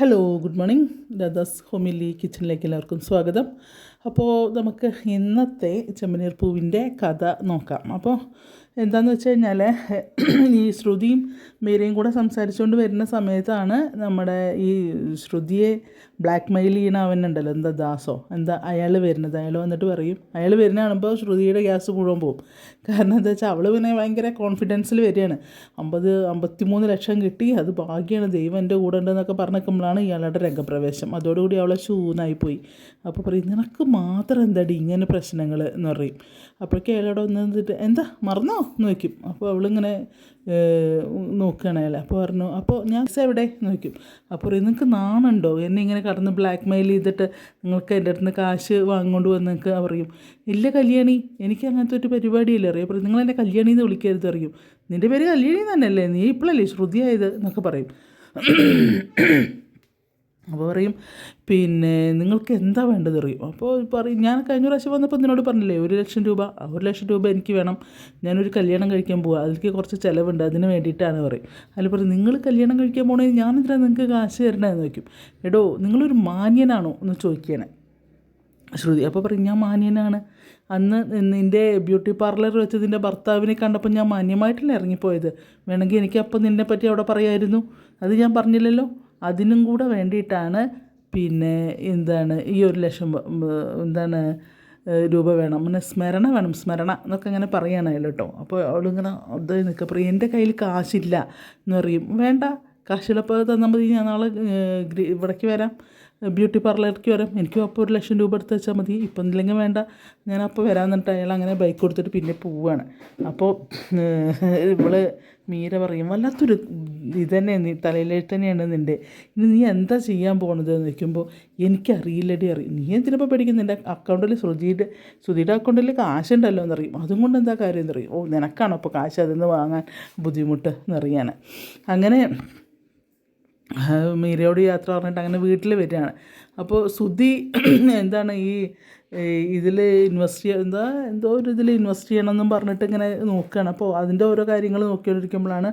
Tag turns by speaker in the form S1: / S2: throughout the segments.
S1: Hello good morning ദാദാസ് homely കിച്ചണിലേക്ക് എല്ലാവർക്കും സ്വാഗതം. അപ്പോൾ നമുക്ക് ഇന്നത്തെ ചെമ്മനീർ പൂവിന്റെ കഥ നോക്കാം. അപ്പോൾ എന്താണെന്ന് വെച്ച് കഴിഞ്ഞാൽ ഈ ശ്രുതിയും മീരയും കൂടെ സംസാരിച്ചുകൊണ്ട് വരുന്ന സമയത്താണ് നമ്മുടെ ഈ ശ്രുതിയെ ബ്ലാക്ക് മെയിൽ ചെയ്യണ അവനുണ്ടല്ലോ എന്താ ദാസോ? എന്താ അയാൾ വരുന്നത്? അയാൾ വന്നിട്ട് പറയും അയാൾ വരുന്ന കാണുമ്പോൾ ശ്രുതിയുടെ ഗ്യാസ് മുഴുവൻ പോകും കാരണം എന്താ വെച്ചാൽ അവൾ പിന്നെ ഭയങ്കര കോൺഫിഡൻസിൽ വരികയാണ്. അമ്പത് അമ്പത്തിമൂന്ന് ലക്ഷം കിട്ടി അത് ഭാഗ്യമാണ് ദൈവം എന്റെ കൂടെ ഉണ്ടെന്നൊക്കെ പറഞ്ഞിരിക്കുമ്പോഴാണ് ഇയാളുടെ രംഗപ്രവേശം. അതോടുകൂടി അവളെ പോയി. അപ്പോൾ പറയും നിനക്ക് മാത്രം എന്താടി ഇങ്ങനെ പ്രശ്നങ്ങൾ എന്ന് പറയും. അപ്പോഴേക്കും അയാളോട് ഒന്ന് എന്താ മറന്നോ? വയ്ക്കും അപ്പോൾ അവളിങ്ങനെ നോക്കുകയാണ് അയാളെ. അപ്പോൾ പറഞ്ഞു അപ്പോൾ ഞാൻ എവിടെ? നോക്കും അപ്പോൾ പറയും നിങ്ങൾക്ക് നാണുണ്ടോ? എന്നെ ഇങ്ങനെ കടന്ന് ബ്ലാക്ക് മെയിൽ ചെയ്തിട്ട് നിങ്ങൾക്ക് എന്റെ അടുത്ത് നിന്ന് കാശ് വാങ്ങിക്കൊണ്ട് വന്ന് നിങ്ങൾക്ക് പറയും. ഇല്ല കല്യാണി എനിക്ക് അങ്ങനത്തെ ഒരു പരിപാടിയില്ല. അറിയാം. പറയും നിങ്ങൾ എന്നെ കല്യാണി എന്ന് വിളിക്കരുത് അറിയും നിന്റെ പേര് കല്യാണി തന്നെയല്ലേ? നീ ഇപ്പോഴല്ലേ ശ്രുതിയായത് എന്നൊക്കെ പറയും. അപ്പോൾ പറയും പിന്നെ നിങ്ങൾക്ക് എന്താ വേണ്ടത്? അറിയും അപ്പോൾ പറയും ഞാൻ കഴിഞ്ഞ പ്രാവശ്യം വന്നപ്പോൾ നിന്നോട് പറഞ്ഞില്ലേ ഒരു ലക്ഷം രൂപ ഒരു ലക്ഷം രൂപ എനിക്ക് വേണം. ഞാനൊരു കല്യാണം കഴിക്കാൻ പോവുക അതിലേക്ക് കുറച്ച് ചിലവുണ്ട് അതിന് വേണ്ടിയിട്ടാണ് പറയും. അതിൽ പറയും നിങ്ങൾ കല്യാണം കഴിക്കാൻ പോകണമെങ്കിൽ ഞാൻ ഞാനെന്തിനാ നിങ്ങൾക്ക് കാശ് തരണമെന്ന് ചോദിക്കും. എടോ നിങ്ങളൊരു മാന്യനാണോ? എന്ന് ചോദിക്കണേ ശ്രുതി. അപ്പോൾ പറയും ഞാൻ മാന്യനാണ്. അന്ന് നിന്റെ ബ്യൂട്ടി പാർലർ വെച്ച് നിന്റെ ഭർത്താവിനെ കണ്ടപ്പോൾ ഞാൻ മാന്യമായിട്ടല്ലേ ഇറങ്ങിപ്പോയത്. വേണമെങ്കിൽ എനിക്ക് അപ്പം നിന്നെ പറ്റി അവിടെ പറയായിരുന്നു. അത് ഞാൻ പറഞ്ഞില്ലല്ലോ. അതിനും കൂടെ വേണ്ടിയിട്ടാണ് പിന്നെ എന്താണ് ഈ ഒരു ലക്ഷം എന്താണ് രൂപ വേണം. പിന്നെ സ്മരണ വേണം. സ്മരണ എന്നൊക്കെ ഇങ്ങനെ പറയണമല്ലോ കേട്ടോ അപ്പോൾ അവളിങ്ങനെ അത് നിൽക്കുക പറയും എന്റെ കയ്യിൽ കാശില്ല എന്ന് പറയും. വേണ്ട കാശുള്ളപ്പോൾ തന്നാൽ മതി. ഞാൻ നാളെ ഇവിടേക്ക് വരാം. ബ്യൂട്ടി പാർലറിലേക്ക് വരാം. എനിക്കും അപ്പോൾ ഒരു ലക്ഷം രൂപ എടുത്ത് വെച്ചാൽ മതി. ഇപ്പം ഇല്ലെങ്കിൽ വേണ്ട. ഞാൻ അപ്പോൾ വരാൻ എന്നിട്ട് അയാൾ അങ്ങനെ ബൈക്ക് കൊടുത്തിട്ട് പിന്നെ പോവുകയാണ് അപ്പോൾ ഇവൾ മീര പറയും വല്ലാത്തൊരു ഇത് തന്നെ നീ തലയിലേക്ക് തന്നെയാണ് നിന്റെ. ഇനി നീ എന്താ ചെയ്യാൻ പോകണത് എന്ന് ചോദിക്കുമ്പോൾ എനിക്കറിയില്ലടി അറിയും നീ എന്തിനപ്പോൾ പഠിക്കുന്നത് നിന്റെ അക്കൗണ്ടിൽ ശ്രുതിയുടെ ശ്രുതിയുടെ അക്കൗണ്ടിൽ കാശുണ്ടല്ലോ എന്നറിയും അതും കൊണ്ട് എന്താ കാര്യം? എന്നറിയും ഓ നിനക്കാണോ അപ്പോൾ കാശ് അതിൽ നിന്ന് വാങ്ങാൻ ബുദ്ധിമുട്ട്? എന്നറിയാൻ അങ്ങനെ മീരയോട് യാത്ര പറഞ്ഞിട്ട് അങ്ങനെ വീട്ടിൽ വരികയാണ്. അപ്പോൾ സുധി എന്താണ് ഈ ഇതിൽ ഇൻവെസ്റ്റ് ചെയ്യുക എന്താ എന്തോ ഒരു ഇതിൽ ഇൻവെസ്റ്റ് ചെയ്യണമെന്നും പറഞ്ഞിട്ട് ഇങ്ങനെ നോക്കുകയാണ് അപ്പോൾ അതിന്റെ ഓരോ കാര്യങ്ങൾ നോക്കിക്കൊണ്ടിരിക്കുമ്പോഴാണ്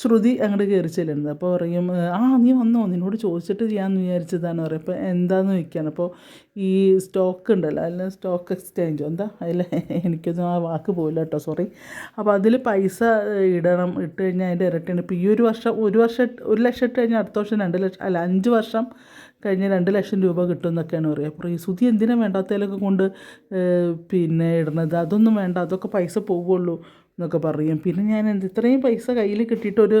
S1: ശ്രുതി അങ്ങോട്ട് കയറി ചെല്ലുന്നത്. അപ്പോൾ പറയും ആ നീ വന്നോ? നിന്നോട് ചോദിച്ചിട്ട് ചെയ്യാമെന്ന് വിചാരിച്ചതാണ്. പറയും. അപ്പോൾ എന്താണെന്ന് ചോദിക്കുകയാണ് അപ്പോൾ ഈ സ്റ്റോക്ക് ഉണ്ടല്ലോ അതിൽ സ്റ്റോക്ക് എക്സ്ചേഞ്ചോ എന്താ? അതിൽ എനിക്കൊന്നും ആ വാക്ക് പോയില്ല കേട്ടോ സോറി അപ്പോൾ അതിൽ പൈസ ഇടണം ഇട്ട് കഴിഞ്ഞാൽ അതിന്റെ ഇരട്ടിയാണ്. ഇപ്പോൾ ഈ ഒരു വർഷം ഒരു വർഷം ഒരു ലക്ഷം ഇട്ട് കഴിഞ്ഞാൽ അടുത്ത വർഷം രണ്ട് ലക്ഷം അല്ല അഞ്ച് വർഷം കഴിഞ്ഞ് രണ്ട് ലക്ഷം രൂപ കിട്ടും എന്നൊക്കെയാണ് പറയുക. അപ്പോൾ ഈ സുതി എന്തിനാ വേണ്ടാത്തതിലൊക്കെ കൊണ്ട് പിന്നെ ഇടുന്നത്? അതൊന്നും വേണ്ട. അതൊക്കെ പൈസ പോവുള്ളൂ എന്നൊക്കെ പറയും. പിന്നെ ഞാൻ എന്ത് ഇത്രയും പൈസ കയ്യിൽ കിട്ടിയിട്ടൊരു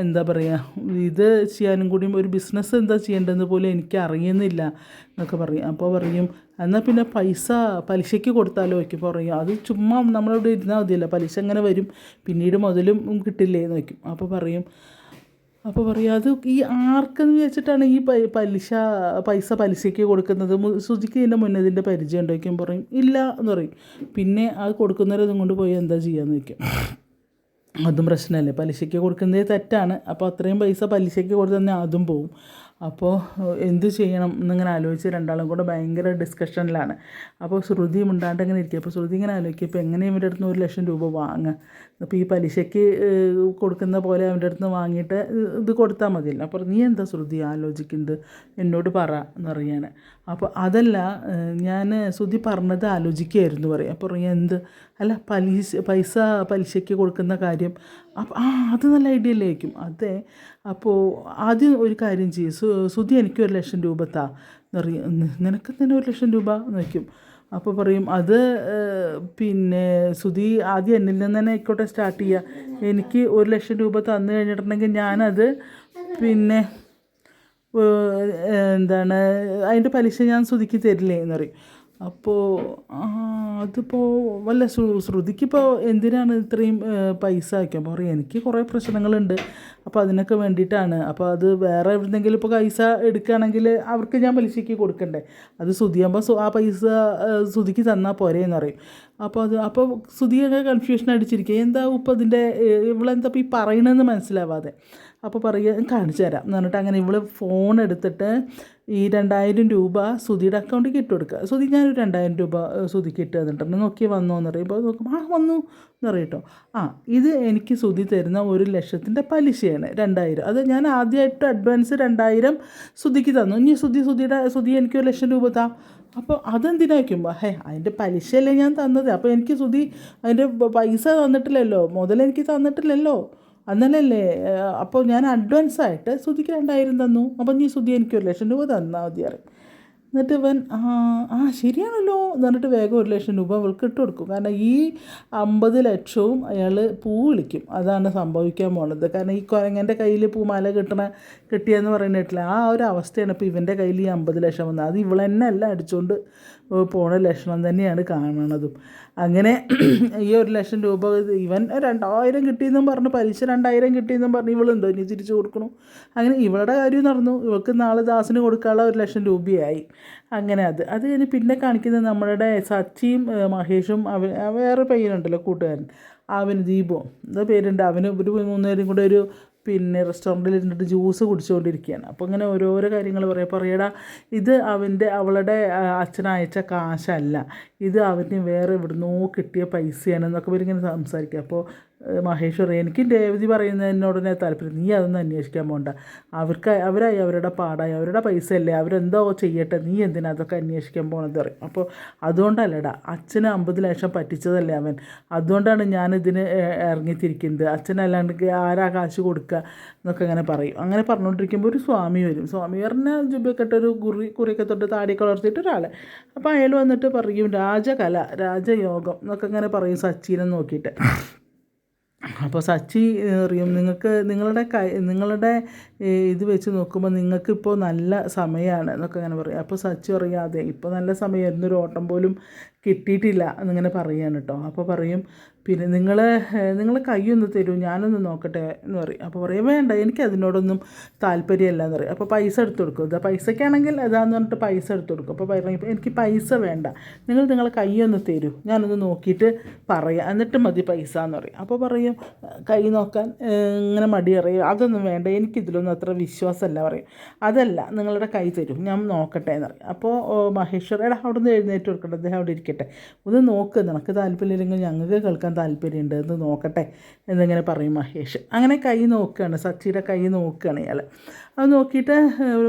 S1: എന്താ പറയുക ഇത് ചെയ്യാനും കൂടി ഒരു ബിസിനസ് എന്താ ചെയ്യേണ്ടതെന്ന് പോലും എനിക്ക് അറിയുന്നില്ല എന്നൊക്കെ പറയും. അപ്പോൾ പറയും എന്നാൽ പിന്നെ പൈസ പലിശയ്ക്ക് കൊടുത്താലോ? വയ്ക്കും പറയും അത് ചുമ്മാ നമ്മളിവിടെ ഇരുന്നാൽ മതിയല്ലോ. പലിശ അങ്ങനെ വരും. പിന്നീട് മുതലും കിട്ടില്ലേ? എന്ന് വയ്ക്കും അപ്പോൾ പറയും അപ്പോൾ പറയും അത് ഈ ആർക്കെന്ന് വെച്ചിട്ടാണ് ഈ പലിശ പൈസ പലിശയ്ക്ക് കൊടുക്കുന്നത്? സുജിക്ക് ഇതിന്റെ മുന്നേ ഇതിന്റെ പരിചയം ഉണ്ടായിരിക്കും പറയും ഇല്ല എന്ന് പറയും. പിന്നെ അത് കൊടുക്കുന്നവരതും കൊണ്ട് പോയി എന്താ ചെയ്യാന്ന് വയ്ക്കും അതും പ്രശ്നമല്ലേ? പലിശയ്ക്ക് കൊടുക്കുന്നതേ തെറ്റാണ്. അപ്പോൾ അത്രയും പൈസ പലിശയ്ക്ക് കൊടുത്തു തന്നെ അതും പോവും. അപ്പോൾ എന്ത് ചെയ്യണം എന്നിങ്ങനെ ആലോചിച്ച് രണ്ടാളും കൂടെ ഭയങ്കര ഡിസ്കഷനിലാണ് അപ്പോൾ ശ്രുതി മിണ്ടാണ്ട് ഇങ്ങനെ ഇരിക്കുക. അപ്പോൾ ശ്രുതി ഇങ്ങനെ ആലോചിക്കുക ഇപ്പോൾ എങ്ങനെ ഇവന്റെ അടുത്ത് ഒരു ലക്ഷം രൂപ വാങ്ങുക? അപ്പോൾ ഈ പലിശയ്ക്ക് കൊടുക്കുന്ന പോലെ അവന്റെ അടുത്ത് വാങ്ങിയിട്ട് ഇത് കൊടുത്താൽ മതിയല്ലോ. അപ്പോൾ നീ എന്താ ശ്രുതി ആലോചിക്കുന്നത്? എന്നോട് പറ എന്ന് അപ്പോൾ അതല്ല ഞാൻ ശ്രുതി പറഞ്ഞത് ആലോചിക്കുകയായിരുന്നു പറയും. അപ്പോൾ പറയും എന്ത്? അല്ല പലിശ പൈസ പലിശയ്ക്ക് കൊടുക്കുന്ന കാര്യം അപ്പം ആ അത് നല്ല ഐഡിയ അല്ലേ ആയിരിക്കും അതെ. അപ്പോൾ ആദ്യം ഒരു കാര്യം ചെയ്യും. സു സുധി എനിക്ക് ഒരു ലക്ഷം രൂപ താ എന്ന് പറയും നിനക്ക് തന്നെ ഒരു ലക്ഷം രൂപ? എന്ന് വയ്ക്കും. അപ്പോൾ പറയും അത് പിന്നെ സുധി ആദ്യം എന്നിൽ നിന്ന് തന്നെ ആയിക്കോട്ടെ സ്റ്റാർട്ട് ചെയ്യുക എനിക്ക് ഒരു ലക്ഷം രൂപ തന്നു കഴിഞ്ഞിട്ടുണ്ടെങ്കിൽ ഞാനത് പിന്നെ എന്താണ് അതിന്റെ പലിശ ഞാൻ സുധിക്ക് തരില്ലേ? എന്ന് പറയും. അപ്പോൾ അതിപ്പോൾ വല്ല ശ്രു ശ്രുതിക്കിപ്പോൾ എന്തിനാണ് ഇത്രയും പൈസ അപ്പോൾ പറയും എനിക്ക് കുറേ പ്രശ്നങ്ങളുണ്ട്. അപ്പോൾ അതിനൊക്കെ വേണ്ടിയിട്ടാണ്. അപ്പോൾ അത് വേറെ എവിടെന്നെങ്കിലും ഇപ്പോൾ പൈസ എടുക്കുകയാണെങ്കിൽ അവർക്ക് ഞാൻ പലിശയ്ക്ക് കൊടുക്കണ്ടേ? അത് ശ്രുതിയാകുമ്പോൾ ആ പൈസ ശ്രുതിക്ക് തന്നാൽ പോരെ എന്ന് പറയും. അപ്പോൾ അത് അപ്പോൾ ശ്രുതിയൊക്കെ കൺഫ്യൂഷൻ അടിച്ചിരിക്കുക എന്താ ഇപ്പോൾ അതിന്റെ ഏഹ്, ഇവളെന്താ ഇപ്പോൾ ഈ പറയണമെന്ന് മനസ്സിലാവാതെ. അപ്പോൾ പറയുക കാണിച്ചു തരാം. എന്ന് പറഞ്ഞിട്ട് അങ്ങനെ ഇവൾ ഫോൺ എടുത്തിട്ട് ഈ രണ്ടായിരം രൂപ സുധിയുടെ അക്കൗണ്ടിൽ ഇട്ട് കൊടുക്കുക. ഞാനൊരു രണ്ടായിരം രൂപ സുതി സുധിക്ക് ഇട്ട് തന്നിട്ടുണ്ട്. നോക്കി വന്നോ? എന്ന് പറയുമ്പോൾ നോക്കുമ്പോൾ ആ വന്നു. എന്ന് പറയും കേട്ടോ. ആ ഇത് എനിക്ക് സുധി തരുന്ന ഒരു ലക്ഷത്തിന്റെ പലിശയാണ് രണ്ടായിരം. അത് ഞാൻ ആദ്യമായിട്ട് അഡ്വാൻസ് രണ്ടായിരം സുധിക്ക് തന്നു. ഇനി സുധി സുധിയുടെ സുധി എനിക്ക് ഒരു ലക്ഷം രൂപ താ. അപ്പോൾ അതെന്തിനാ വയ്ക്കുമ്പോൾ ഹേ അതിന്റെ പലിശയല്ലേ ഞാൻ തന്നത്. അപ്പോൾ എനിക്ക് സുധി അതിന്റെ പൈസ തന്നിട്ടില്ലല്ലോ. മുതൽ എനിക്ക് തന്നിട്ടില്ലല്ലോ. അന്നലല്ലേ അപ്പോൾ ഞാൻ അഡ്വാൻസ് ആയിട്ട് രണ്ടായിരം തന്നു. അപ്പം നീ സുധി എനിക്ക് ഒരു ലക്ഷം രൂപ തന്നാൽ മതി അറിയും എന്നിട്ട് ഇവൻ ആ ശരിയാണല്ലോ എന്ന് പറഞ്ഞിട്ട് വേഗം ഒരു ലക്ഷം രൂപ അവൾക്ക് ഇട്ട് കൊടുക്കും. കാരണം ഈ അമ്പത് ലക്ഷവും അയാൾ പൂ വിളിക്കും. അതാണ് സംഭവിക്കാൻ പോണത്. കാരണം ഈ കുരങ്ങന്റെ കയ്യിൽ പൂമാല കിട്ടണ കിട്ടിയെന്ന് പറയുന്നിട്ടില്ല ആ ഒരു അവസ്ഥയാണ് ഇപ്പോൾ ഇവന്റെ കയ്യിൽ ഈ അമ്പത് ലക്ഷം വന്നത്. അത് ഇവളെന്നെ അല്ല അടിച്ചുകൊണ്ട് പോണ ലക്ഷണം തന്നെയാണ് കാണണതും. അങ്ങനെ ഈ ഒരു ലക്ഷം രൂപ ഇവൻ രണ്ടായിരം കിട്ടിയെന്നും പറഞ്ഞു പലിശ രണ്ടായിരം കിട്ടിയെന്നും പറഞ്ഞ് ഇവളെന്തോ ഇനി തിരിച്ചു കൊടുക്കണു. അങ്ങനെ ഇവളുടെ കാര്യം നടന്നു. ഇവൾക്ക് നാളെ ദാസിന് കൊടുക്കാനുള്ള ഒരു ലക്ഷം രൂപയായി. അങ്ങനെ അത്. അത് കഴിഞ്ഞ് പിന്നെ കാണിക്കുന്നത് നമ്മളുടെ സച്ചിയും മഹേഷും അവൻ വേറെ പയ്യനുണ്ടല്ലോ കൂട്ടുകാരൻ അവന് ദീപോ. എന്താ പേരുണ്ട്. അവന് ഒരു മൂന്നുപേരും കൂടെ ഒരു പിന്നെ റെസ്റ്റോറന്റിൽ ഇരുന്നിട്ട് ജ്യൂസ് കുടിച്ചുകൊണ്ടിരിക്കുകയാണ് അപ്പോൾ ഇങ്ങനെ ഓരോരോ കാര്യങ്ങൾ പറയാം. പറയടാ ഇത് അവന്റെ അവളുടെ അച്ഛനയച്ച കാശല്ല. ഇത് അവന് വേറെ എവിടുന്നോ കിട്ടിയ പൈസയാണ് എന്നൊക്കെ ഇവരിങ്ങനെ സംസാരിക്കുക അപ്പോൾ പറയും എനിക്ക് രേവതി പറയുന്നതിനോടനെ താല്പര്യം. നീ അതൊന്നും അന്വേഷിക്കാൻ പോകണ്ട അവർക്ക് അവരായി അവരുടെ പാടായി അവരുടെ പൈസ അല്ലേ അവരെന്തോ ചെയ്യട്ടെ നീ എന്തിനാ അതൊക്കെ അന്വേഷിക്കാൻ പോകണമെന്ന് പറയും. അപ്പോൾ അതുകൊണ്ടല്ലടാ അച്ഛന് അമ്പത് ലക്ഷം പറ്റിച്ചതല്ലേ അവൻ. അതുകൊണ്ടാണ് ഞാനിതിന് ഇറങ്ങിത്തിരിക്കുന്നത്. അച്ഛനല്ലാണ്ട് ആരാ കാശ് കൊടുക്കുക എന്നൊക്കെ അങ്ങനെ പറയും. അങ്ങനെ പറഞ്ഞുകൊണ്ടിരിക്കുമ്പോൾ ഒരു സ്വാമി വരും. സ്വാമി പറഞ്ഞാൽ ജുബൊക്കെ ഒരു കുറി കുറിയൊക്കെ തൊട്ട് താടിയൊക്കെ വളർത്തിയിട്ട് ഒരാളെ. അപ്പോൾ അയാൾ വന്നിട്ട് പറയും രാജകല രാജയോഗം എന്നൊക്കെ അങ്ങനെ പറയും സച്ചിനെ നോക്കിയിട്ട്. അപ്പോൾ സച്ചി അറിയും നിങ്ങൾക്ക് നിങ്ങളുടെ കൈ നിങ്ങളുടെ ഇത് വെച്ച് നോക്കുമ്പോൾ നിങ്ങൾക്കിപ്പോൾ നല്ല സമയമാണ് എന്നൊക്കെ അങ്ങനെ പറയും. അപ്പോൾ സച്ചി പറയും അതെ ഇപ്പോൾ നല്ല സമയം. എന്നൊരു ഓട്ടം പോലും കിട്ടിയിട്ടില്ല എന്നിങ്ങനെ പറയുകയാണ് കേട്ടോ. അപ്പോൾ പറയും പിന്നെ നിങ്ങൾ നിങ്ങൾ കൈയൊന്ന് തരൂ ഞാനൊന്ന് നോക്കട്ടെ എന്ന് പറയും. അപ്പോൾ പറയും വേണ്ട എനിക്ക് അതിനോടൊന്നും താല്പര്യമല്ല എന്ന് പറയും. അപ്പോൾ പൈസ എടുത്ത് കൊടുക്കും. ഇതാ പൈസയ്ക്കാണെങ്കിൽ അതാന്ന് പറഞ്ഞിട്ട് പൈസ എടുത്ത് കൊടുക്കും. അപ്പോൾ പറയും എനിക്ക് പൈസ വേണ്ട. നിങ്ങൾ നിങ്ങളെ കൈയൊന്ന് തരൂ. ഞാനൊന്ന് നോക്കിയിട്ട് പറയാം. എന്നിട്ട് മതി പൈസ എന്ന് പറയും. അപ്പോൾ പറയും കൈ നോക്കാൻ ഇങ്ങനെ മടി അറിയും അതൊന്നും വേണ്ട. എനിക്കിതിലൊന്നും അത്ര വിശ്വാസമല്ല പറയും. അതല്ല നിങ്ങളുടെ കൈ തരും. ഞാൻ നോക്കട്ടെ എന്ന് പറയും. അപ്പോൾ മഹേശ്വരയുടെ അവിടെ നിന്ന് എഴുന്നേറ്റ് കൊടുക്കട്ടെ. അദ്ദേഹം അവിടെ ഇരിക്കട്ടെ. ഒന്ന് നോക്ക്. നിനക്ക് താല്പര്യമില്ലെങ്കിൽ ഞങ്ങൾക്ക് കേൾക്കാൻ താല്പര്യമുണ്ട് എന്ന് നോക്കട്ടെ എന്നിങ്ങനെ പറയും മഹേഷ്. അങ്ങനെ കൈ നോക്കുകയാണ് സച്ചിയുടെ കൈ നോക്കുകയാണ് ഇയാൾ അത് നോക്കിയിട്ട്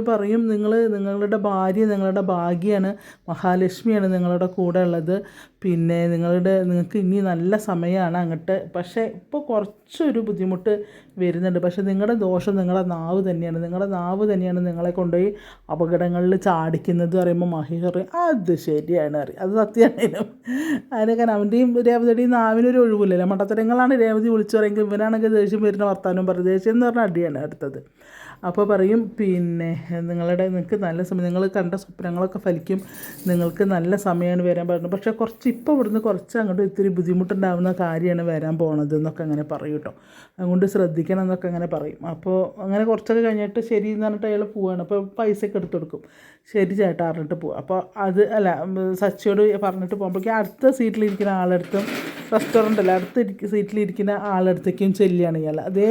S1: പറയും നിങ്ങൾ നിങ്ങളുടെ ഭാര്യ നിങ്ങളുടെ ഭാഗ്യമാണ് മഹാലക്ഷ്മിയാണ് നിങ്ങളുടെ കൂടെ ഉള്ളത്. പിന്നെ നിങ്ങളുടെ നിങ്ങൾക്ക് ഇനി നല്ല സമയമാണ് അങ്ങോട്ട്. പക്ഷേ ഇപ്പോൾ കുറച്ചൊരു ബുദ്ധിമുട്ട് വരുന്നുണ്ട്. പക്ഷേ നിങ്ങളുടെ ദോഷം നിങ്ങളുടെ നാവ് തന്നെയാണ്. നിങ്ങളുടെ നാവ് തന്നെയാണ് നിങ്ങളെ കൊണ്ടുപോയി അപകടങ്ങളിൽ ചാടിക്കുന്നത് പറയുമ്പോൾ മഹേഷ് പറയും അത് ശരിയാണ് അറിയാം അത് സത്യമാണേലും. അതിനൊക്കെ അവന്റെയും രേവതിയുടെയും നാവിനൊരു ഒഴിവില്ലല്ലോ. മണ്ടത്തരങ്ങളാണ് രേവതി വിളിച്ചു പറയുമ്പോൾ ഇവനാണെങ്കിൽ ദേഷ്യം വരുന്ന വർത്താനം പറയും. ദേഷ്യം എന്ന് പറഞ്ഞാൽ അടിയാണ് അടുത്തത്. അപ്പോൾ പറയും പിന്നെ നിങ്ങളുടെ നിങ്ങൾക്ക് നല്ല സമയം നിങ്ങൾ കണ്ട സ്വപ്നങ്ങളൊക്കെ ഫലിക്കും. നിങ്ങൾക്ക് നല്ല സമയമാണ് വരാൻ പറയുന്നത് പക്ഷേ കുറച്ച് ഇപ്പോൾ ഇവിടുന്ന് കുറച്ച് അങ്ങോട്ട് ഇത്തിരി ബുദ്ധിമുട്ടുണ്ടാകുന്ന കാര്യമാണ് വരാൻ പോണത് എന്നൊക്കെ അങ്ങനെ പറയും കേട്ടോ. അതുകൊണ്ട് ശ്രദ്ധിക്കണം എന്നൊക്കെ അങ്ങനെ പറയും. അപ്പോൾ അങ്ങനെ കുറച്ചൊക്കെ കഴിഞ്ഞിട്ട് ശരി എന്ന് പറഞ്ഞിട്ട് അയാൾ പോവുകയാണ് അപ്പോൾ പൈസയൊക്കെ എടുത്ത് കൊടുക്കും. ശരി ചേട്ടാ പറഞ്ഞിട്ട് പോവുക അപ്പോൾ അത് അല്ല സച്ചിയോട് പറഞ്ഞിട്ട് പോകുമ്പോഴേക്കും അടുത്ത സീറ്റിലിരിക്കുന്ന ആളെടുത്തും റെസ്റ്റോറന്റ് അല്ല അടുത്ത സീറ്റിലിരിക്കുന്ന ആളെടുത്തേക്കും ചെല്ലുകയാണ് ഇയാൾ അതേ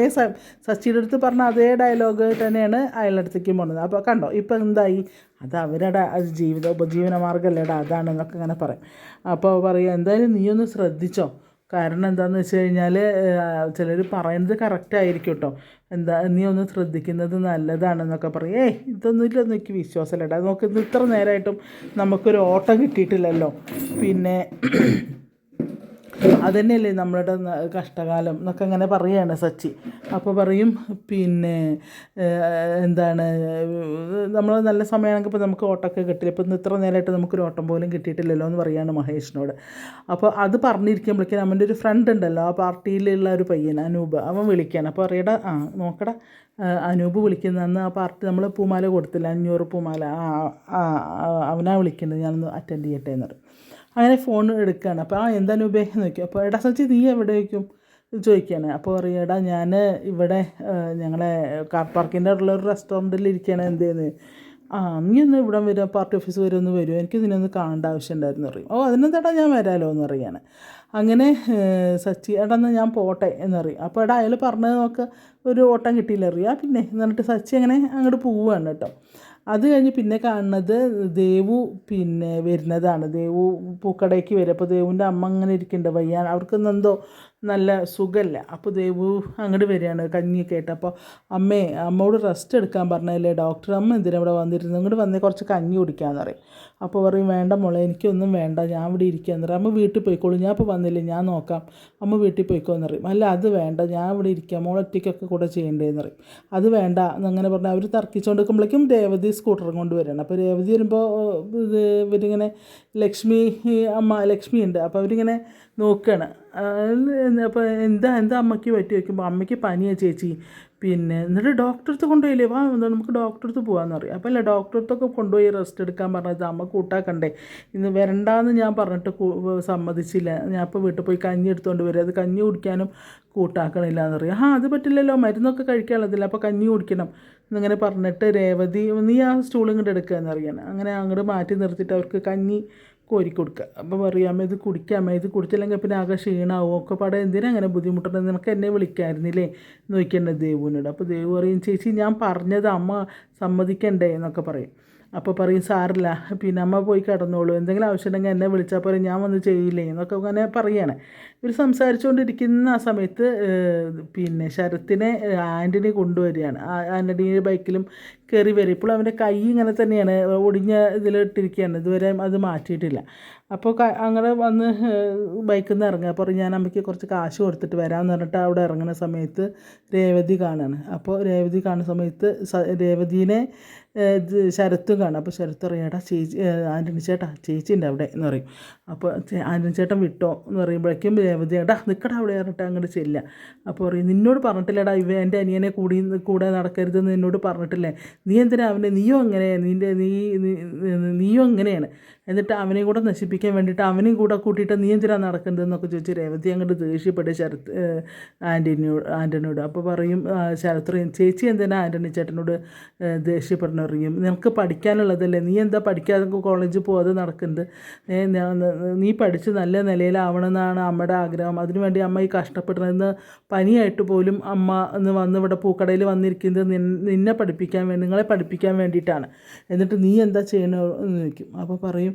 S1: സച്ചിയുടെ അടുത്ത് പറഞ്ഞ അതേ ഡയലോഗ് തന്നെയാണ് അയാളുടെ അടുത്തേക്കും പോകുന്നത് അപ്പോൾ കണ്ടോ ഇപ്പം എന്തായി? അത് അവരുടെ ജീവിത ഉപജീവന മാർഗമല്ലേടാ അതാണെന്നൊക്കെ ഇങ്ങനെ പറയും. അപ്പോൾ പറയുക എന്തായാലും നീ ഒന്ന് ശ്രദ്ധിച്ചോ. കാരണം എന്താണെന്ന് വെച്ച് കഴിഞ്ഞാൽ ചിലർ പറയുന്നത് കറക്റ്റ് ആയിരിക്കും കേട്ടോ എന്താ നീ ഒന്ന് ശ്രദ്ധിക്കുന്നത് നല്ലതാണെന്നൊക്കെ പറയും. ഏയ് ഇതൊന്നുമില്ല എനിക്ക് വിശ്വാസമില്ല നോക്ക് ഇത്ര നേരമായിട്ടും നമുക്കൊരു ഓട്ടം കിട്ടിയിട്ടില്ലല്ലോ. പിന്നെ അതന്നെയല്ലേ നമ്മളുടെ കഷ്ടകാലം എന്നൊക്കെ അങ്ങനെ പറയുകയാണ് സച്ചി. അപ്പോൾ പറയും പിന്നെ എന്താണ് നമ്മൾ നല്ല സമയമാണെങ്കിൽ ഇപ്പോൾ നമുക്ക് ഓട്ടമൊക്കെ കിട്ടില്ല. ഇപ്പം ഇത്ര നേരമായിട്ട് നമുക്കൊരു ഓട്ടം പോലും കിട്ടിയിട്ടില്ലല്ലോ എന്ന് പറയുകയാണ് മഹേഷിനോട്. അപ്പോൾ അത് പറഞ്ഞിരിക്കുമ്പോഴേക്കും അവന്റെ ഒരു ഫ്രണ്ട് ഉണ്ടല്ലോ ആ പാർട്ടിയിലുള്ള ഒരു പയ്യൻ അനൂപ്. അവൻ വിളിക്കുകയാണ് അപ്പോൾ അറിയടാ ആ നോക്കടാ അനൂപ് വിളിക്കുന്നതെന്ന് ആ പാർട്ടി നമ്മൾ പൂമാല കൊടുത്തില്ല അഞ്ഞൂറ് പൂമാല. ആ അവനാ വിളിക്കുന്നത് ഞാനൊന്ന് അറ്റൻഡ് ചെയ്യട്ടെ എന്ന് അങ്ങനെ ഫോൺ എടുക്കുകയാണ് അപ്പോൾ ആ എന്താ നൂബേ? നോക്കി അപ്പോൾ എടാ സച്ചി നീ എവിടെ വയ്ക്കും ചോദിക്കുകയാണ്. അപ്പോൾ പറയും എടാ ഞാൻ ഇവിടെ ഞങ്ങളെ കാർ പാർക്കിന്റെ ഉള്ള ഒരു റെസ്റ്റോറന്റിൽ ഇരിക്കുകയാണ് എന്തേന്ന്? ആ നീ ഒന്ന് ഇവിടെ വരും പാർട്ടി ഓഫീസ് വരെ ഒന്ന് വരുമോ എനിക്ക് ഇതിനൊന്ന് കാണേണ്ട ആവശ്യം ഉണ്ടായിരുന്നു പറയും. ഓ അതിനെന്താടാ ഞാൻ വരാമല്ലോ എന്ന് പറയാണ്. അങ്ങനെ സച്ചി എടാ എന്നാൽ ഞാൻ പോട്ടെ എന്നറിയും അപ്പോൾ എടാ അയാൾ പറഞ്ഞത് നോക്ക് ഒരു ഓട്ടം കിട്ടിയില്ല അറിയാം പിന്നെ എന്നിട്ട് സച്ചി അങ്ങനെ അങ്ങോട്ട് പോവുകയാണ് കേട്ടോ. അത് കഴിഞ്ഞ് പിന്നെ കാണുന്നത് ദേവു പിന്നെ വരുന്നതാണ്. ദേവു പൂക്കടയ്ക്ക് വരും. അപ്പോൾ ദേവുവിന്റെ അമ്മ അങ്ങനെ ഇരിക്കുന്നുണ്ട് വയ്യാൻ അവർക്കൊന്നും എന്തോ നല്ല സുഖമല്ല അപ്പോൾ ദേവു അങ്ങോട്ട് വരികയാണ് കഞ്ഞിയൊക്കെ ആയിട്ട്. അപ്പോൾ അമ്മേ അമ്മയോട് റെസ്റ്റ് എടുക്കാൻ പറഞ്ഞതല്ലേ ഡോക്ടർ അമ്മ എന്തിനാ ഇവിടെ വന്നിരുന്നത്? ഇങ്ങോട്ട് വന്നേ കുറച്ച് കഞ്ഞി കുടിക്കാമെന്ന് പറയും. അപ്പോൾ പറയും വേണ്ട മോളെ എനിക്കൊന്നും വേണ്ട. ഞാൻ ഇവിടെ ഇരിക്കുകയെന്ന് പറയും. അമ്മ വീട്ടിൽ പോയിക്കോളൂ. ഞാൻ ഇപ്പോൾ വന്നില്ലേ ഞാൻ നോക്കാം. അമ്മ വീട്ടിൽ പോയിക്കോന്ന് പറയും. അല്ല അത് വേണ്ട. ഞാൻ ഇവിടെ ഇരിക്കാം. മോൾ ഒറ്റയ്ക്കൊക്കെ കൂടെ ചെയ്യേണ്ടതെന്ന് പറയും. അത് വേണ്ട എന്നങ്ങനെ പറഞ്ഞാൽ അവർ തർക്കിച്ചുകൊണ്ട് നിൽക്കുമ്പോഴേക്കും രേവതി സ്കൂട്ടറും കൊണ്ട് വരികയാണ് അപ്പോൾ രേവതി വരുമ്പോൾ ഇത് ഇവരിങ്ങനെ ലക്ഷ്മി അമ്മ ലക്ഷ്മി ഉണ്ട്. അപ്പോൾ അവരിങ്ങനെ നോക്കുകയാണ് അപ്പോൾ എന്താ എന്താ അമ്മയ്ക്ക് പറ്റി വയ്ക്കുമ്പോൾ അമ്മയ്ക്ക് പനിയാണ് ചേച്ചി. പിന്നെ എന്നിട്ട് ഡോക്ടറെ അടുത്ത് കൊണ്ടുപോയില്ലേ? വാ എന്താ നമുക്ക് ഡോക്ടറെ അടുത്ത് പോകാമെന്ന് പറയും. അപ്പോൾ അല്ല ഡോക്ടർ അടുത്തൊക്കെ കൊണ്ടുപോയി റെസ്റ്റ് എടുക്കാൻ പറഞ്ഞത് അമ്മ കൂട്ടാക്കണ്ടേ? ഇന്ന് വരണ്ടാന്ന് ഞാൻ പറഞ്ഞിട്ട് സമ്മതിച്ചില്ല. ഞാൻ ഇപ്പോൾ വീട്ടിൽ പോയി കഞ്ഞി എടുത്തുകൊണ്ട് വരും. അത് കഞ്ഞി കുടിക്കാനും കൂട്ടാക്കണില്ല എന്ന് പറയും. ആ അത് പറ്റില്ലല്ലോ. മരുന്നൊക്കെ കഴിക്കാനുള്ളതില്ല. അപ്പോൾ കഞ്ഞി കുടിക്കണം. എന്നിങ്ങനെ പറഞ്ഞിട്ട് രേവതി നീ ആ സ്റ്റൂൾ ഇങ്ങോട്ട് എടുക്കുക എന്നറിയണം അങ്ങനെ അങ്ങോട്ട് മാറ്റി നിർത്തിയിട്ട് അവർക്ക് കഞ്ഞി കോരി കൊടുക്കുക അപ്പോൾ പറയും ഇത് കുടിക്കാമേ ഇത് കുടിച്ചില്ലെങ്കിൽ പിന്നെ ആകെ ക്ഷീണാവും. ഒക്കെ പാടെ എന്തിനാ അങ്ങനെ ബുദ്ധിമുട്ടുന്നത് നിനക്ക് എന്നെ വിളിക്കായിരുന്നില്ലേ? നോക്കിയെന്നെ ദേവുവിനോട്. അപ്പോൾ ദേവു പറയും ചേച്ചി ഞാൻ പറഞ്ഞത് അമ്മ സമ്മതിക്കണ്ടേ? എന്നൊക്കെ പറയും. അപ്പോൾ പറയും സാറില്ല പിന്നെ അമ്മ പോയി കിടന്നോളൂ. എന്തെങ്കിലും ആവശ്യമുണ്ടെങ്കിൽ എന്നെ വിളിച്ചാൽ പറയും ഞാൻ വന്ന് ചെയ്യില്ലേ? എന്നൊക്കെ അങ്ങനെ പറയുകയാണ് ഇവർ സംസാരിച്ചുകൊണ്ടിരിക്കുന്ന ആ സമയത്ത് പിന്നെ ശരത്തിനെ ആന്റണി കൊണ്ടുവരികയാണ്. ആന്റണിയുടെ ബൈക്കിലും കയറി വരും ഇപ്പോൾ അവന്റെ കൈ ഇങ്ങനെ തന്നെയാണ് ഒടിഞ്ഞ ഇതിലിട്ടിരിക്കുകയാണ് ഇതുവരെ അത് മാറ്റിയിട്ടില്ല. അപ്പോൾ അങ്ങനെ വന്ന് ബൈക്കിൽ നിന്ന് ഇറങ്ങുക. അപ്പോൾ ഞാൻ അമ്മയ്ക്ക് കുറച്ച് കാശ് കൊടുത്തിട്ട് വരാമെന്ന് പറഞ്ഞിട്ട് അവിടെ ഇറങ്ങുന്ന സമയത്ത് രേവതി കാണുകയാണ് അപ്പോൾ രേവതി കാണുന്ന സമയത്ത് രേവതിനെ ഇത് ശരത്തും കാണും. അപ്പോൾ ശരത്ത് പറയും ഏട്ടാ ചേച്ചി ആന്റണി ചേട്ടാ ചേച്ചി ഉണ്ട് അവിടെ എന്ന് പറയും. അപ്പോൾ ആന്റണി ചേട്ടൻ വിട്ടോ എന്ന് പറയുമ്പോഴേക്കും രേവതി ഏട്ടാ നിൽക്കടാ അവിടെ പറഞ്ഞിട്ട് അങ്ങോട്ട് ചെല്ലുക. അപ്പോൾ പറയും നിന്നോട് പറഞ്ഞിട്ടില്ലടാ ഇവ എന്റെ അനിയനെ കൂടി കൂടെ നടക്കരുതെന്ന് എന്നോട് പറഞ്ഞിട്ടില്ലേ? നീ എന്തിനാ അവനെ നീയോ അങ്ങനെ നിന്റെ നീ- നീയോ അങ്ങനെയാണ് എന്നിട്ട് അവനെ കൂടെ നശിപ്പിക്കാൻ വേണ്ടിയിട്ട് അവനെയും കൂടെ കൂട്ടിയിട്ട് നീ എന്തിനാണ് നടക്കേണ്ടതെന്നൊക്കെ ചോദിച്ച് രേവതി അങ്ങോട്ട് ദേഷ്യപ്പെട്ട് ശരത്ത് ഏഹ്, ആന്റണിയോട് ആന്റണിയോട് അപ്പോൾ പറയും ശരത്രയും ചേച്ചി എന്തിനാ ആന്റണി ചേട്ടനോട് ദേഷ്യപ്പെടണം? അറിയും നിനക്ക് പഠിക്കാനുള്ളതല്ലേ നീ എന്താ പഠിക്കാതെ കോളേജിൽ പോകാതെ നടക്കുന്നത്? നീ പഠിച്ച് നല്ല നിലയിലാവണമെന്നാണ് അമ്മയുടെ ആഗ്രഹം. അതിനുവേണ്ടി അമ്മ ഈ കഷ്ടപ്പെടുന്നതെന്ന് പനിയായിട്ട് പോലും അമ്മ എന്ന് വന്ന് ഇവിടെ പൂക്കടയിൽ വന്നിരിക്കുന്നത് നിന്നെ പഠിപ്പിക്കാൻ വേണ്ടി നിങ്ങളെ പഠിപ്പിക്കാൻ വേണ്ടിയിട്ടാണ്. എന്നിട്ട് നീ എന്താ ചെയ്യണോ എന്ന് ചോദിക്കും. അപ്പോൾ പറയും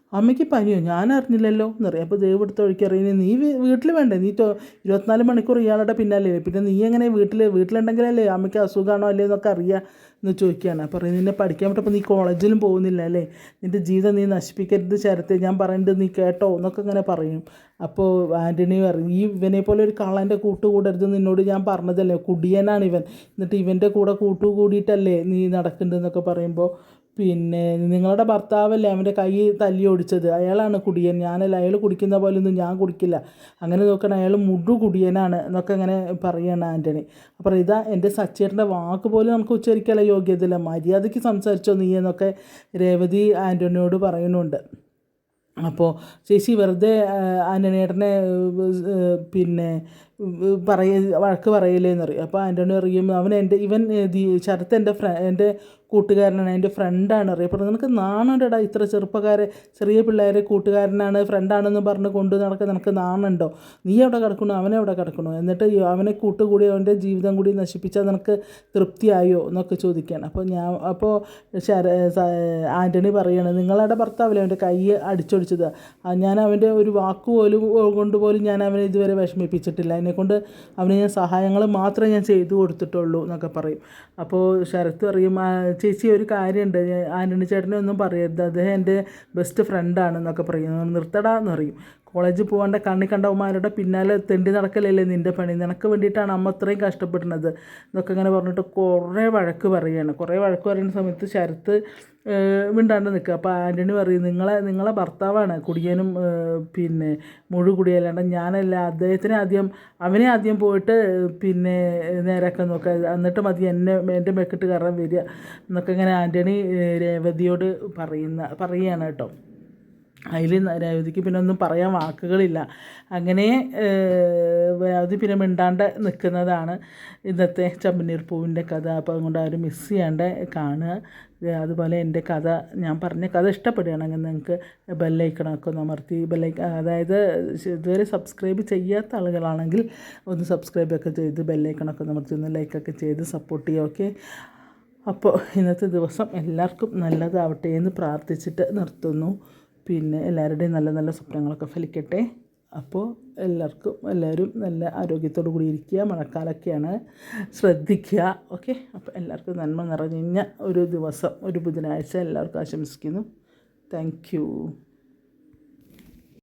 S1: അമ്മയ്ക്ക് പനിയോ? ഞാൻ അറിഞ്ഞില്ലല്ലോ എന്ന് പറയും അപ്പോൾ ദൈവം എടുത്ത വഴിക്ക് അറിയുന്നത് നീ വീട്ടിൽ വേണ്ടേ? നീ ഇരുപത്തിനാല് മണിക്കൂർ ഇയാളുടെ പിന്നാലെ പിന്നെ നീ എങ്ങനെ വീട്ടിൽ വീട്ടിലുണ്ടെങ്കിലല്ലേ അമ്മയ്ക്ക് അസുഖമാണോ അല്ലേ എന്നൊക്കെ അറിയാം എന്ന് ചോദിക്കുകയാണ്. അപ്പോൾ നിന്നെ പഠിക്കാൻ പറ്റപ്പോൾ നീ കോളേജിലും പോകുന്നില്ല അല്ലേ? നിന്റെ ജീവിതം നീ നശിപ്പിക്കരുത് ശരത്തെ. ഞാൻ പറയുന്നത് നീ കേട്ടോ എന്നൊക്കെ ഇങ്ങനെ പറയും. അപ്പോൾ ആന്റണി പറയും ഈ ഇവനെ പോലെ ഒരു കള്ളന്റെ കൂട്ട് കൂടരുത് നിന്നോട് ഞാൻ പറഞ്ഞതല്ലേ? കുടിയനാണ് ഇവൻ. എന്നിട്ട് ഇവന്റെ കൂടെ കൂട്ടു കൂടിയിട്ടല്ലേ നീ നടക്കുന്നുണ്ടെന്നൊക്കെ പറയുമ്പോൾ പിന്നെ നിങ്ങളുടെ ഭർത്താവല്ലേ അവന്റെ കൈ തല്ലി ഓടിച്ചത് അയാളാണ് കുടിയൻ. ഞാനല്ല അയാൾ കുടിക്കുന്ന പോലൊന്നും ഞാൻ കുടിക്കില്ല. അങ്ങനെ നോക്കണം അയാൾ മുടു കുടിയനാണ് എന്നൊക്കെ അങ്ങനെ പറയുകയാണ് ആന്റണി അപ്പോൾ ഇതാ എന്റെ സച്ചേട്ടന്റെ വാക്ക് പോലും നമുക്ക് ഉച്ചരിക്കാനുള്ള യോഗ്യതയില്ല. മര്യാദയ്ക്ക് സംസാരിച്ചോ നീ എന്നൊക്കെ രേവതി ആന്റണിയോട് പറയുന്നുണ്ട്. അപ്പോൾ ചേച്ചി വെറുതെ ആന്റണിയേട്ടനെ പിന്നെ പറയ വഴക്ക് പറയില്ലേന്ന് പറയും അപ്പോൾ ആന്റണി അറിയും അവൻ എന്റെ ഇവൻ ശരത്ത് എന്റെ ഫ്ര എന്റെ കൂട്ടുകാരനാണ് എന്റെ ഫ്രണ്ടാണ് അറിയപ്പെടുന്നത് നിനക്ക് നാണുണ്ടടാ ഇത്ര ചെറുപ്പക്കാരെ ചെറിയ പിള്ളേരെ കൂട്ടുകാരനാണ് ഫ്രണ്ടാണെന്ന് പറഞ്ഞ് കൊണ്ടു നടക്കുക നിനക്ക് നാണുണ്ടോ? നീ എവിടെ കിടക്കണോ? അവനെ എവിടെ കിടക്കണോ? എന്നിട്ട് അവനെ കൂട്ടുകൂടി അവന്റെ ജീവിതം കൂടി നശിപ്പിച്ചാൽ നിനക്ക് തൃപ്തിയായോ എന്നൊക്കെ ചോദിക്കുകയാണ് അപ്പോൾ ഞാൻ അപ്പോൾ ശര ആന്റണി പറയാണ് നിങ്ങളുടെ ഭർത്താവില്ലേ അവന്റെ കൈ അടിച്ചൊടിച്ചത്? ഞാൻ അവന്റെ ഒരു വാക്ക് പോലും കൊണ്ട് പോലും ഞാൻ അവനെ ഇതുവരെ വിഷമിപ്പിച്ചിട്ടില്ല. എന്നെക്കൊണ്ട് അവന് ഞാൻ സഹായങ്ങൾ മാത്രമേ ഞാൻ ചെയ്തു കൊടുത്തിട്ടുള്ളൂ എന്നൊക്കെ പറയും. അപ്പോൾ ശരത്ത് പറയും ചേച്ചി ഒരു കാര്യമുണ്ട്. ആന്റണി ചേട്ടനെ ഒന്നും പറയരുത്. അദ്ദേഹം എന്റെ ബെസ്റ്റ് ഫ്രണ്ടാണ് എന്നൊക്കെ പറയും. നിർത്തടാ എന്ന് പറയും. കോളേജിൽ പോകാണ്ട് കണ്ണി കണ്ടവന്മാരുടെ പിന്നാലെ തെണ്ടി നടക്കലല്ലേ നിന്റെ പണി? നിനക്ക് വേണ്ടിയിട്ടാണ് അമ്മ അത്രയും കഷ്ടപ്പെടുന്നത്. എന്നൊക്കെ ഇങ്ങനെ പറഞ്ഞിട്ട് കുറേ വഴക്ക് പറയുകയാണ്. കുറേ വഴക്ക് പറയുന്ന സമയത്ത് ശരത്ത് മിണ്ടാണ്ട് നിൽക്കുക. അപ്പോൾ ആന്റണി പറയും നിങ്ങളെ നിങ്ങളെ ഭർത്താവാണ്. കുടിയനും പിന്നെ മുഴു കുടിയല്ലാണ്ട് ഞാനല്ല. അദ്ദേഹത്തിനെ ആദ്യം അവനെ ആദ്യം പോയിട്ട് പിന്നെ നേരാക്കാൻ നോക്കുക. എന്നിട്ട് മതി എന്നെ എന്റെ മെക്കിട്ട് കയറാൻ വരിക. എന്നൊക്കെ ഇങ്ങനെ ആന്റണി രേവതിയോട് പറയുന്ന പറയുകയാണ് കേട്ടോ. അതിൽ രേവതിക്ക് പിന്നെ ഒന്നും പറയാൻ വാക്കുകളില്ല. അങ്ങനെ അത് പിന്നെ മിണ്ടാണ്ട് നിൽക്കുന്നതാണ് ഇന്നത്തെ ചമ്മനീർ പൂവിന്റെ കഥ. അപ്പോൾ അതുകൊണ്ട് ആരും മിസ് ചെയ്യാണ്ട് കാണുക. അതുപോലെ എന്റെ കഥ ഞാൻ പറഞ്ഞ കഥ ഇഷ്ടപ്പെടുകയാണെങ്കിൽ നിങ്ങൾക്ക് ബെല്ലൈക്കണമൊക്കെ ഒന്ന് അമർത്തി ബെല്ലൈക്ക അതായത് ഇതുവരെ സബ്സ്ക്രൈബ് ചെയ്യാത്ത ആളുകളാണെങ്കിൽ ഒന്ന് സബ്സ്ക്രൈബൊക്കെ ചെയ്ത് ബെല്ലൈക്കണൊക്കെ ഒന്ന് അമർത്തി ഒന്ന് ലൈക്കൊക്കെ ചെയ്ത് സപ്പോർട്ട് ചെയ്യുക ഓക്കെ അപ്പോൾ ഇന്നത്തെ ദിവസം എല്ലാവർക്കും നല്ലതാവട്ടെ എന്ന് പ്രാർത്ഥിച്ചിട്ട് നിർത്തുന്നു. പിന്നെ എല്ലാവരുടെയും നല്ല നല്ല സ്വപ്നങ്ങളൊക്കെ ഫലിക്കട്ടെ. അപ്പോൾ എല്ലാവർക്കും എല്ലാവരും നല്ല ആരോഗ്യത്തോടു കൂടി ഇരിക്കുക മഴക്കാലമൊക്കെയാണ് ശ്രദ്ധിക്കുക. ഓക്കെ? അപ്പോൾ എല്ലാവർക്കും നന്മ നിറഞ്ഞ ഒരു ദിവസം ഒരു ബുധനാഴ്ച എല്ലാവർക്കും ആശംസിക്കുന്നു. താങ്ക്